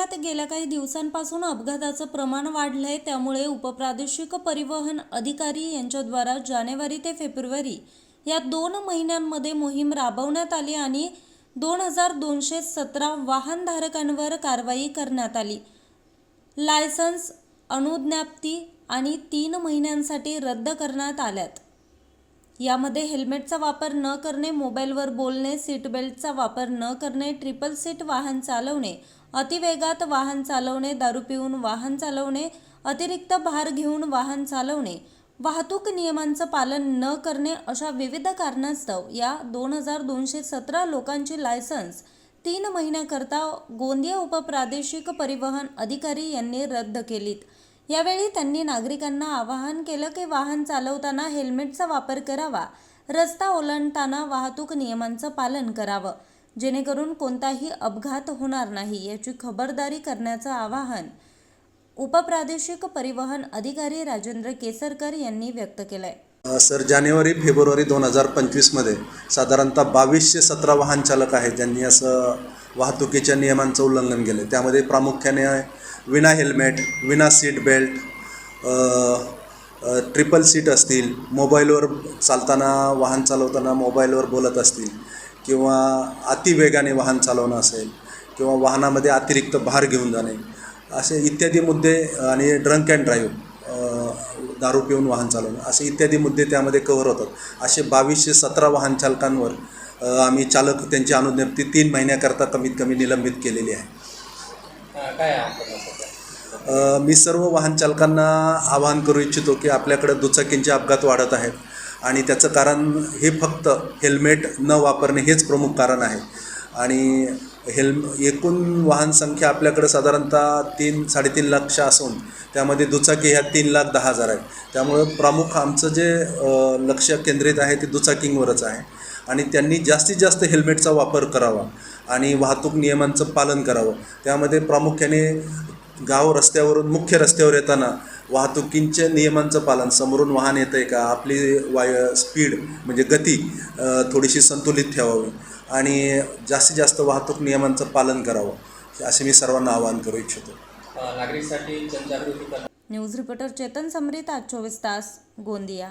जिल्ह्यात गेल्या काही दिवसांपासून अपघाताचं प्रमाण वाढलंय. त्यामुळे उपप्रादेशिक परिवहन अधिकारी यांच्याद्वारा जानेवारी ते फेब्रुवारी या दोन महिन्यांमध्ये मोहीम राबवण्यात आली आणि दोन हजार दोनशे सतरा वाहनधारकांवर कारवाई करण्यात आली. लायसन्स अनुज्ञाप्ती आणि तीन महिन्यांसाठी रद्द करण्यात आल्यात. यामध्ये हेल्मेटचा वापर न करणे मोबाईलवर बोलणे सीट बेल्टचा वापर न करणे ट्रिपल सीट वाहन चालवणे अतिवेगात वाहन चालवणे दारू पिऊन वाहन चालवणे अतिरिक्त भार घेऊन वाहन चालवणे वाहतूक नियमांचं पालन न करणे अशा विविध कारणास्तव या दोन हजार दोनशे सतरा लोकांची लायसन्स तीन महिन्याकरता गोंदिया उपप्रादेशिक परिवहन अधिकारी यांनी रद्द केलीत. यावेळी त्यांनी नागरिकांना आवाहन केलं की वाहन चालवताना हेल्मेटचा वापर करावा रस्ता ओलांडताना वाहतूक नियमांचं पालन करावं. जेणेकरून कोणताही अपघात होणार नाही याची खबरदारी करण्याचं आवाहन उपप्रादेशिक परिवहन अधिकारी राजेंद्र केसरकर यांनी व्यक्त केलंय. सर जानेवारी फेब्रुवारी दोन हजार पंचवीसमध्ये साधारणतः बावीसशे सतरा वाहन चालक आहेत ज्यांनी असं वाहतुकीच्या नियमांचं उल्लंघन केलं त्यामध्ये प्रामुख्याने विना हेल्मेट विना सीट बेल्ट ट्रिपल सीट असतील मोबाईलवर चालताना वाहन चालवताना मोबाईलवर बोलत असतील किंवा अतिवेगाने वाहन चालवणं असेल किंवा वाहनामध्ये अतिरिक्त भार घेऊन जाणे असे इत्यादी मुद्दे आणि ड्रंक अँड ड्राईव्ह दारू पिऊन वाहन चालवणं असे इत्यादी मुद्दे त्यामध्ये कव्हर होतात. असे बावीसशे सतरा वाहन चालकांवर आम्ही चालक त्यांची अनुज्ञप्ती तीन महिन्याकरता कमीत कमी निलंबित केलेली आहे. काय मी सर्व वाहन चालकांना आवाहन करू इच्छितो की आपल्याकडे दुचाकींचे अपघात वाढत आहेत. आणि त्याचं कारण हे फक्त हेल्मेट न वापरणे हेच प्रमुख कारण आहे. आणि हेल्म एकूण वाहन संख्या आपल्याकडं साधारणतः तीन साडेतीन लाखच्या असून त्यामध्ये दुचाकी ह्या तीन लाख दहा हजार आहेत. त्यामुळं प्रमुख आमचं जे लक्ष केंद्रित आहे ते दुचाकींवरच आहे. आणि त्यांनी जास्तीत जास्त हेल्मेटचा वापर करावा आणि वाहतूक नियमांचं पालन करावं. त्यामध्ये प्रामुख्याने गाव रस्त्यावरून मुख्य रस्त्यावर येताना वाहतुकींच्या नियमांचं पालन. समोरून वाहन येतं आहे का? आपली वाय स्पीड म्हणजे गती थोडीशी संतुलित ठेवावी आणि जास्तीत जास्त वाहतूक नियमांचं पालन करावं असे मी सर्वांना आवाहन करू इच्छितो. नागरिकसाठी जनजागृती न्यूज रिपोर्टर चेतन समरीत आज चोवीस तास गोंदिया.